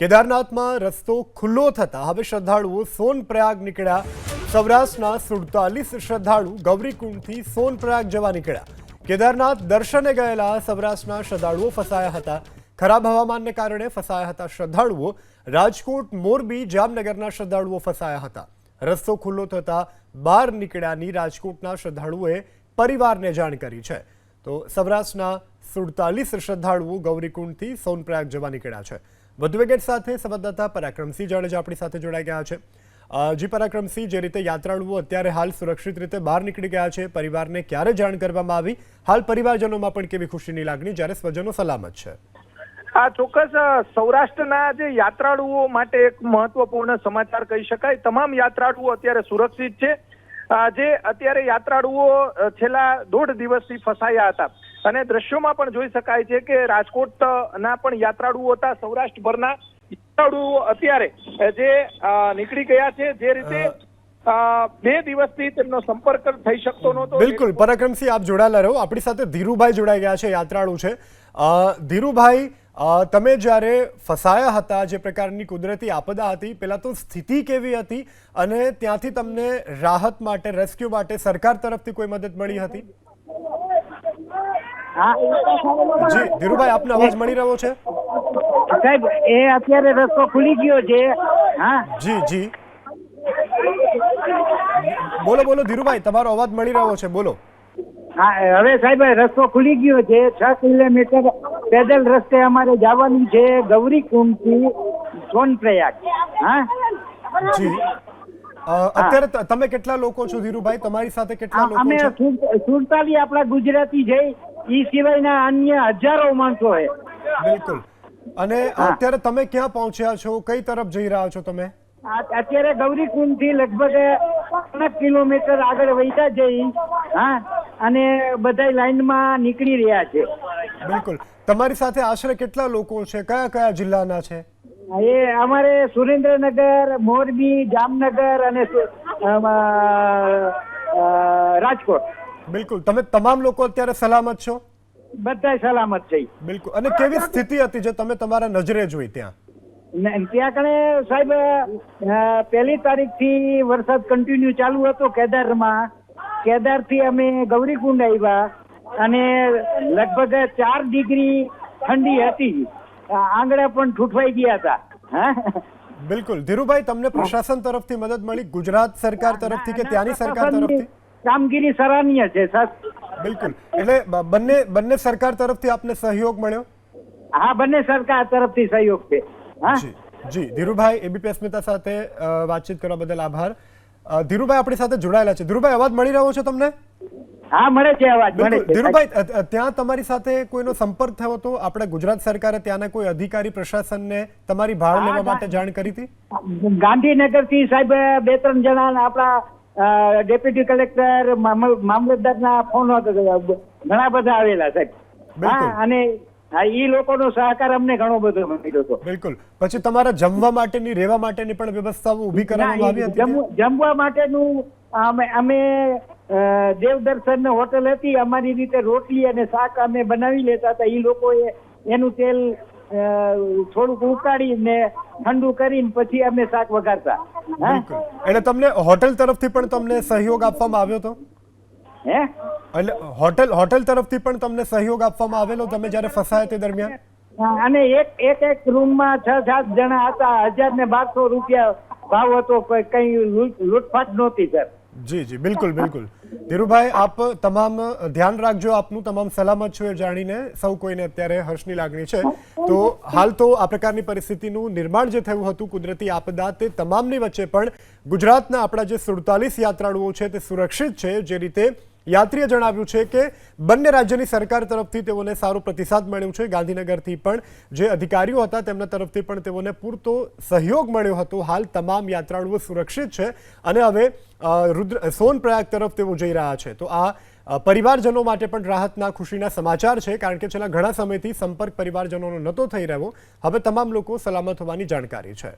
કેદારનાથમાં રસ્તો ખુલ્લો થતા હવે શ્રદ્ધાળુઓ સોનપ્રયાગ નીકળ્યા. સૌરાષ્ટ્રના સુડતાલીસ શ્રદ્ધાળુ ગૌરીકુંડથી સોનપ્રયાગ જવા નીકળ્યા. કેદારનાથ દર્શને ગયેલા સૌરાષ્ટ્રના શ્રદ્ધાળુઓ ફસાયા હતા. ખરાબ હવામાનને કારણે ફસાયા હતા શ્રદ્ધાળુઓ. રાજકોટ, મોરબી, જામનગરના શ્રદ્ધાળુઓ ફસાયા હતા. રસ્તો ખુલ્લો થતા બહાર નીકળ્યાની રાજકોટના શ્રદ્ધાળુઓએ પરિવારને જાણ કરી છે. તો સૌરાષ્ટ્રના સુડતાલીસ શ્રદ્ધાળુઓ ગૌરીકુંડથી સોનપ્રયાગ જવા નીકળ્યા છે. વધુ વિગત સાથે સંવાદદાતા પરાક્રમસિંહ જાડેજા આપણી સાથે જોડાઈ ગયા છે. જી પરાક્રમસિંહ, જે રીતે યાત્રાળુઓ અત્યારે હાલ સુરક્ષિત રીતે બહાર નીકળી ગયા છે. પરિવારને ક્યારે જાણ કરવામાં આવી? હાલ પરિવારજનોમાં પણ કેવી ખુશીની લાગણી? જ્યારે સ્વજનો સલામત છે. આ ચોક્કસ સૌરાષ્ટ્રના જે યાત્રાળુઓ માટે એક મહત્વપૂર્ણ સમાચાર કહી શકાય. તમામ યાત્રાળુઓ અત્યારે સુરક્ષિત છે. જે અત્યારે યાત્રાળુઓ છેલ્લા દોઢ દિવસથી ફસાયા હતા. અને દ્રશ્યોમાં પણ જોઈ શકાય છે કે રાજકોટના પણ યાત્રાળુઓ હતા. સૌરાષ્ટ્રભરના યાત્રાળુઓ અત્યારે જે નીકળી ગયા છે જે રીતે બે દિવસથી તેમનો સંપર્ક થઈ શકતો નહોતો. બિલકુલ. પરાક્રમસિંહ આપ જોડાયેલા રહો. આપણી સાથે ધીરુભાઈ જોડાઈ ગયા છે યાત્રાળુ છે. ધીરુભાઈ તમે જ્યારે ફસાયા હતા જે પ્રકારની કુદરતી આપદા હતી પહેલા તો સ્થિતિ કેવી હતી અને ત્યાંથી તમને રાહત માટે રેસ્ક્યુ માટે સરકાર તરફથી કોઈ મદદ મળી હતી? જી ધીરુભાઈ આપનો અવાજ મળી રહ્યો છે? સાહેબ એ અત્યારે રસ્તો ખુલી ગયો છે. હા. જી જી. બોલો બોલો ધીરુભાઈ તમારો અવાજ મળી રહ્યો છે બોલો. હા હવે સાહેબ રસ્તો ખુલી ગયો છે. છ કિલોમીટર પેદલ રસ્તે અમારે જવાનું છે ગૌરી કુંડથી સોનપ્રયાગ. હા? અત્યારે તમે કેટલા લોકો છો ધીરુભાઈ? તમારી સાથે કેટલા લોકો અમે લોકો સુરતાલી આપણા ગુજરાતી છે. ઈ સિવાયના અન્ય હજારો માણસો છે. બિલકુલ. અને અત્યારે તમે ક્યાં પહોંચ્યા છો? કઈ તરફ જઈ રહ્યા છો તમે? અત્યારે ગૌરી કુંડથી લગભગ ત્રણ કિલોમીટર આગળ વહીતા જઈ. હા? અને બધા લાઈનમાં નીકળી રહ્યા છે. બિલકુલ. તમારી સાથે આશરે કેટલા લોકો છે? કયા કયા જિલ્લાના છે? એ અમારે સુરેન્દ્રનગર મોરબી જામનગર અને રાજકોટ. બિલકુલ. તમે તમામ લોકો અત્યારે સલામત છો? બધા સલામત છે. બિલકુલ. અને કેવી સ્થિતિ હતી જે તમે તમારા નજરે જોઈ ત્યાં? ત્યાં કણે સાહેબ પહેલી તારીખથી વરસાદ કન્ટિન્યુ ચાલુ હતો કેદારમાં. કેદારથી અમે ગૌરીકુંડ આવ્યા અને લગભગ ચાર ડિગ્રી ઠંડી હતી. આંગળા પણ ઠૂઠવાઈ ગયા હતા. બિલકુલ. ધીરુભાઈ તમને પ્રશાસન તરફથી મદદ મળી ગુજરાત સરકાર તરફથી કે ત્યાંની સરકાર તરફથી? કામગીરી સરાહનીય છે સર. બિલકુલ. એટલે બંને બંને સરકાર તરફથી આપને સહયોગ મળ્યો? હા બંને સરકાર તરફથી સહયોગ છે. હા? જી ધીરુભાઈ એબીપી અસ્મિતા સાથે વાતચીત કરવા બદલ આભાર. ધીરુભાઈ આપણી સાથે જોડાયેલા છે. ધીરુભાઈ અવાજ મળી રહ્યો છે તમને? હા મળે છે અવાજ મળે છે. ધીરુભાઈ ત્યાં તમારી સાથે કોઈનો સંપર્ક થયો હતો આપણે ગુજરાત સરકારે ત્યાંના કોઈ અધિકારી પ્રશાસનને તમારી ભાળ લેવા માટે જાણ કરી હતી? ગાંધીનગરથી સાહેબ બે ત્રણ જણા આપણા ડેપ્યુટી કલેક્ટર મામલતદાર ના ફોન ઘણા બધા આવેલા સાહેબ. હા અને હા ઈ લોકોનો સહકાર અમને ઘણો બધો મળ્યો હતો બિલકુલ. પછી તમારા જમવા માટેની રહેવા માટેની પણ વ્યવસ્થા ઊભી કરવામાં આવી હતી જમવા- માટેનું અમે અમે દેવદર્શન હોટલ હતી અમારી રીતે રોટલી અને શાક અમે બનાવી લેતા હતા. ઈ લોકોએ એનું તેલ થોડુંક ઉકાળીને ઠંડુ કરીને પછી અમે શાક વગાડતા એટલે તમને હોટેલ તરફથી પણ તમને સહયોગ આપવામાં આવ્યો હતો? હે? એટલે હોટેલ હોટેલ તરફથી પણ તમને સહયોગ આપવામાં આવેલો તમે જ્યારે ફસાયા તે દરમિયાન? અને એક એક એક રૂમમાં છ સાત જણા હતા. હજાર ને બારસો રૂપિયા ભાવ હતો કોઈ કઈ લૂંટફાટ નહોતી સર. જી જી બિલકુલ બિલકુલ. ધીરુભાઈ આપ તમામ ધ્યાન રાખજો આપનું તમામ સલામત છો એ જાણીને સૌ કોઈને અત્યારે હર્ષની લાગણી છે. તો હાલ તો આ પ્રકારની પરિસ્થિતિનું નિર્માણ જે થયું હતું કુદરતી આપદા તે તમામની વચ્ચે પણ ગુજરાતના આપણા જે સુડતાલીસ યાત્રાળુઓ છે તે સુરક્ષિત છે જે રીતે યાત્રીએ જણાવ્યું છે કે બંને રાજ્યની સરકાર તરફથી તેઓને સારો પ્રતિસાદ મળ્યો છે. ગાંધીનગરથી પણ જે અધિકારીઓ હતા તેમના તરફથી પણ તેઓને પૂરતો સહયોગ મળ્યો હતો. હાલ તમામ યાત્રાળુઓ સુરક્ષિત છે અને હવે રુદ્ર, સોનપ્રયાગ તરફ તેઓ જઈ રહ્યા છે. તો આ પરિવારજનો માટે પણ રાહતના ખુશીના સમાચાર છે, કારણ કે છેલ્લા ઘણા સમયથી સંપર્ક પરિવારજનોનો નહોતો થઈ રહ્યો. હવે તમામ લોકો સલામત હોવાની જાણકારી છે.